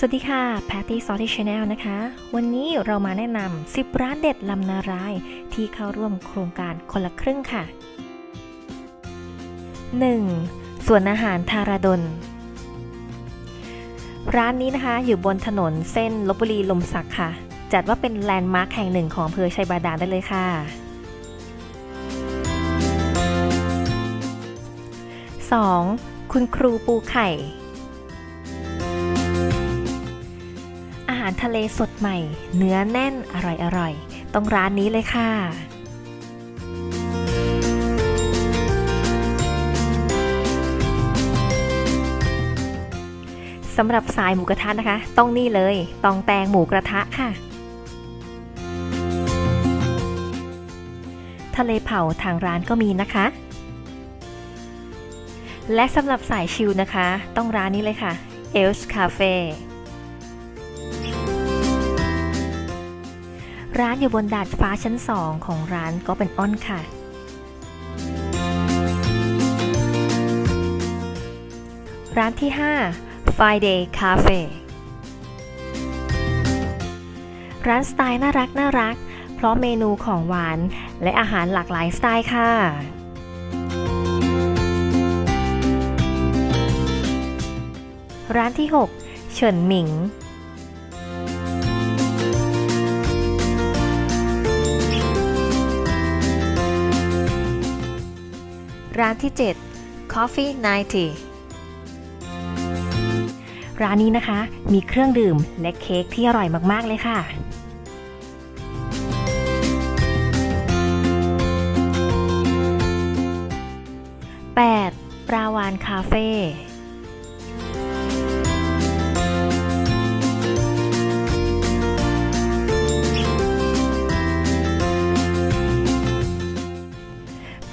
สวัสดีค่ะ แพตตี้ซอตี้ชาแนลนะคะ วันนี้เรามาแนะนำ 10 ร้านเด็ดลำนาราย ที่เข้าร่วมโครงการคนละครึ่งค่ะ 1. ส่วนอาหารทาราดลร้านนี้นะคะอยู่บนถนนเส้นลบบุรีลมสักค่ะ จัดว่าเป็นแลนด์มาร์คแห่งหนึ่งของอำเภอชัยบาดาลได้เลยค่ะ 2. คุณครูปูไข่ารทะเลสดใหม่ เนื้อแน่นอร่อยอร่อยๆต้องร้านนี้เลยค่ะสำหรับสายหมูกระทะนะคะ ต้องนี่เลย ตองแตงหมูกระทะค่ะ ทะเลเผาทางร้านก็มีนะคะ และสำหรับสายชิลนะคะ ต้องร้านนี้เลยค่ะ e l s Cafe ร้านอยู่บนดาดฟ้าชั้น2ของร้านก็เป็นอ้อนค่ะ ร้านที่ 5 Friday Cafe ร้านสไตล์น่ารักน่ารัก เพราะเมนูของหวานและอาหารหลากหลายสไตล์ค่ะ ร้านที่ 6 เฉินหมิง ร้านที่ 7 Coffee 90 ร้านนี้นะคะ มีเครื่องดื่มและเค้กที่อร่อยมาก ๆ เลยค่ะ 8. ปราวานคาเฟ่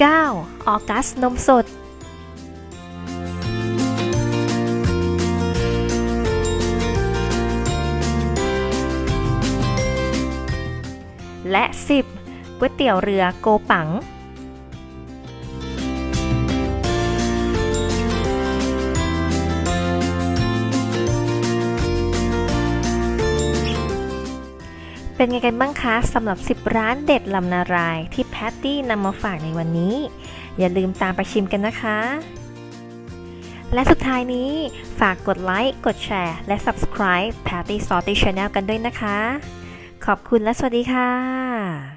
9. ออกัสนมสด และ 10. ก๋วยเตี๋ยวเรือโกปัง เป็นไงกันบ้างคะสำหรับ 10 ร้านเด็ดลำนารายที่แพตตี้นำมาฝากในวันนี้ อย่าลืมตามไปชิมกันนะคะ และสุดท้ายนี้ฝากกดไลค์ กดแชร์ และ subscribe Patty Salty Channel กันด้วยนะคะ ขอบคุณและสวัสดีค่ะ